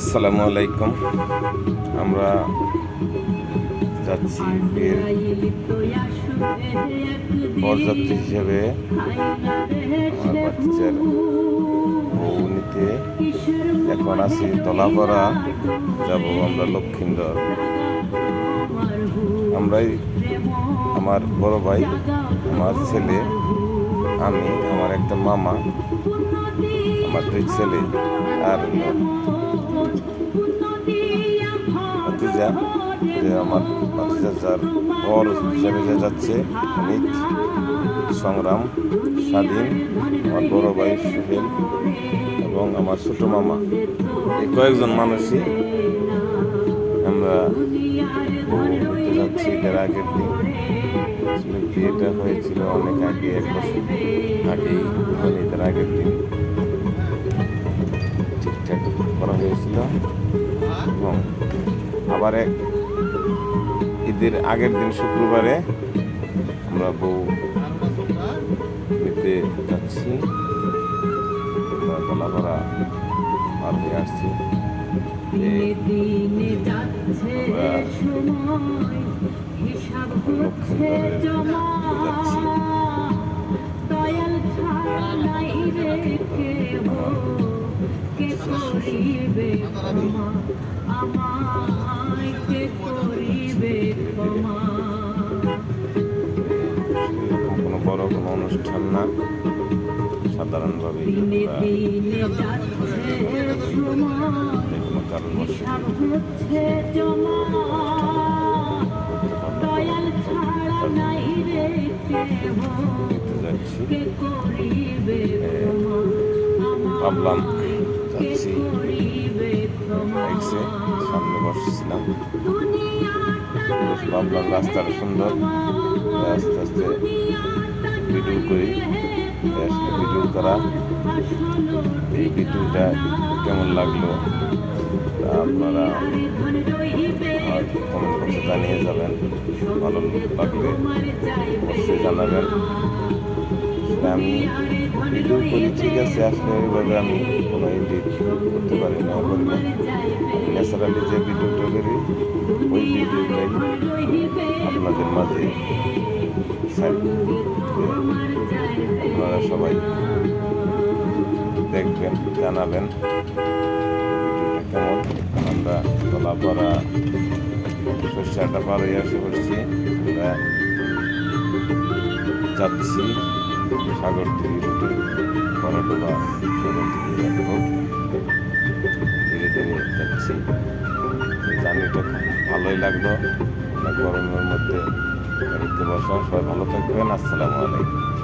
আসসালামু আলাইকুম। আমরা যাচ্ছি বিয়ের বরযাত্রী হিসেবে আমার বাচ্চার নিতে। এখন আছি যাব আমরা লক্ষিন্দর। আমরাই আমার বড় ভাই, আমার ছেলে। আমি, আমার একটা মামা, আমার দুই ছেলে আর ভাতিজা, যে আমার ভাতিজা যার বর হিসাবে যে যাচ্ছে অমিত সংগ্রাম, স্বাধীন, আমার বড় ভাই সুহেল এবং আমার ছোট মামা। এই কয়েকজন মানুষই আমরা যাচ্ছি এটার আগের দিন। আসলে বিয়েটা হয়েছিল অনেক আগে, এক বছর আগেই মানে এটার আগের দিন। ঠিকঠাক করা হয়েছিল। এবং আবার এক ঈদের আগের দিন শুক্রবারে আমরা বউ নিতে যাচ্ছি। আমরা গলাভরা পার হয়ে আসছি। আমায় কে করিবে ক্ষমা? কোনো বড় কোনো অনুষ্ঠান না। সাধারণভাবে দিনে আমরা দিনে যাচ্ছে। সময় যে কোনো যাচ্ছি ভাবলাম যাচ্ছি। সামনে বসেছিলাম। ভাবলাম রাস্তাটা সুন্দর। আস্তে আস্তে ভিডিও করি। করা। এই ভিডিওটা কেমন লাগল আপনারা জানিয়ে যাবেন। ভালো লাগবে অবশ্যই জানাবেন। আমি ভিডিও করি, ঠিক আছে? আসলে ওইভাবে আমি কোনো এডিট করতে পারি না করি না। ন্যাচারালি যে ভিডিওটা করি, ওই ভিডিওটাই আপনাদের মাঝে। আপনারা সবাই দেখবেন, জানাবেন ভিডিওটা কেমন। আমরা গলাপাড়া সর্ষাটা হয়ে আসে পড়ছি আমরা যাচ্ছি। সাগর থেকে রুটে সাগর থেকে রোড ধীরে ধীরে যাচ্ছি। জার্নিটা ভালোই লাগল। গরমের মধ্যে গাড়িতে বসা। সবাই ভালো থাকবেন। আসসালামু আলাইকুম।